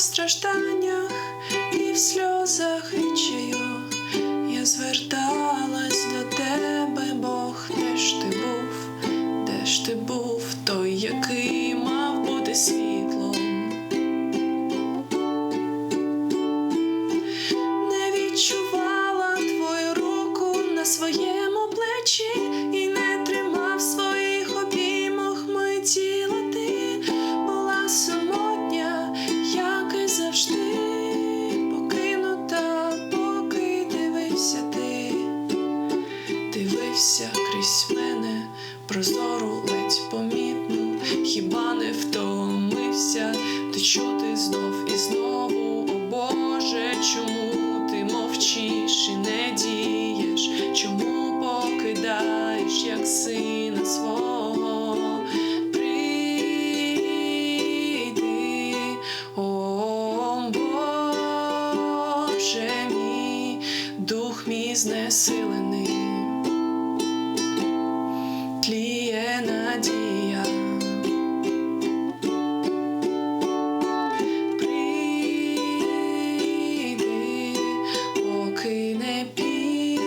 стражданнях і в сльозах відчаю я зверталась до тебе, Бог, де ж ти був, де ж ти був, той, який прозору ледь помітну, хіба не втомився ти чути знов і знову, о Боже, чому ти мовчиш і не дієш? Чому покидаєш, як сина свого? Прийди, о Боже мій, дух мій знесилений, надія. Не пізно,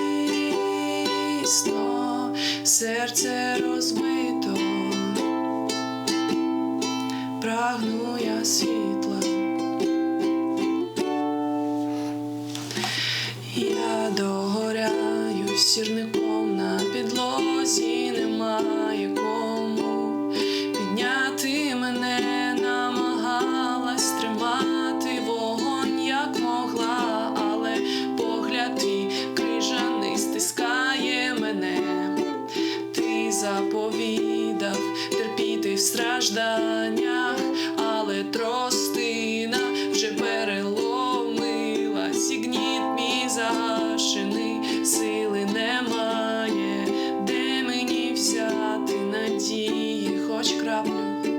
серце розбито, хоч краплю.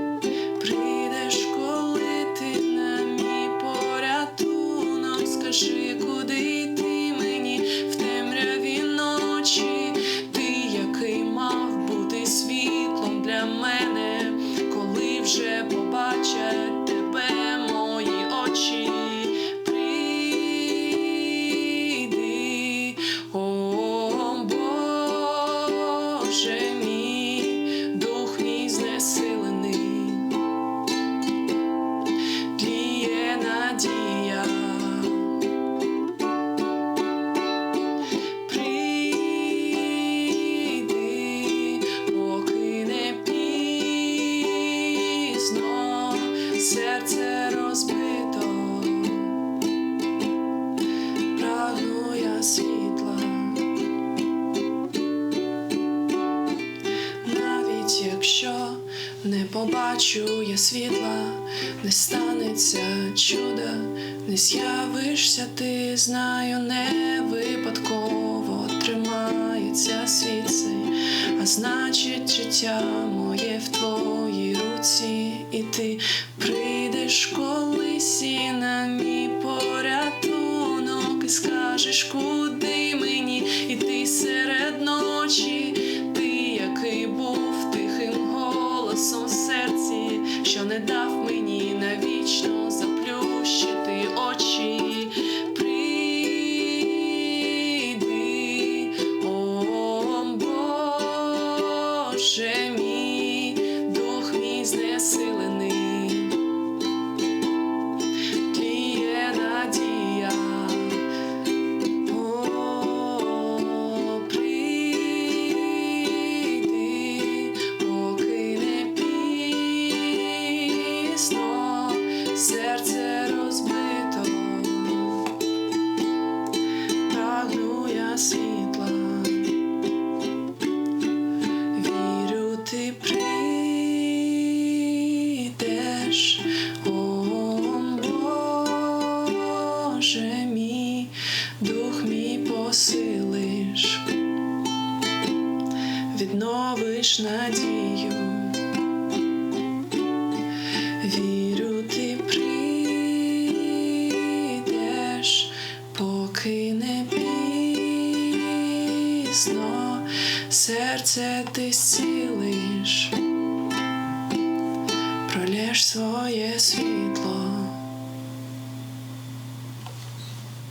Не побачу я світла, не станеться чуда, не з'явишся ти, знаю, не випадково тримається світ цей, а значить, життя моє в твоїй руці, і ти прийдеш колись і на мій порятунок, і скажеш, куди мені іти серед ночі, enough. Пізно, серце розбито, прагну я світла, вірю, ти прийдеш, о Боже мій, дух мій посилиш, відновиш надію. Вірю, ти прийдеш, поки не пізно, серце ти зцілиш, пролєш своє світло.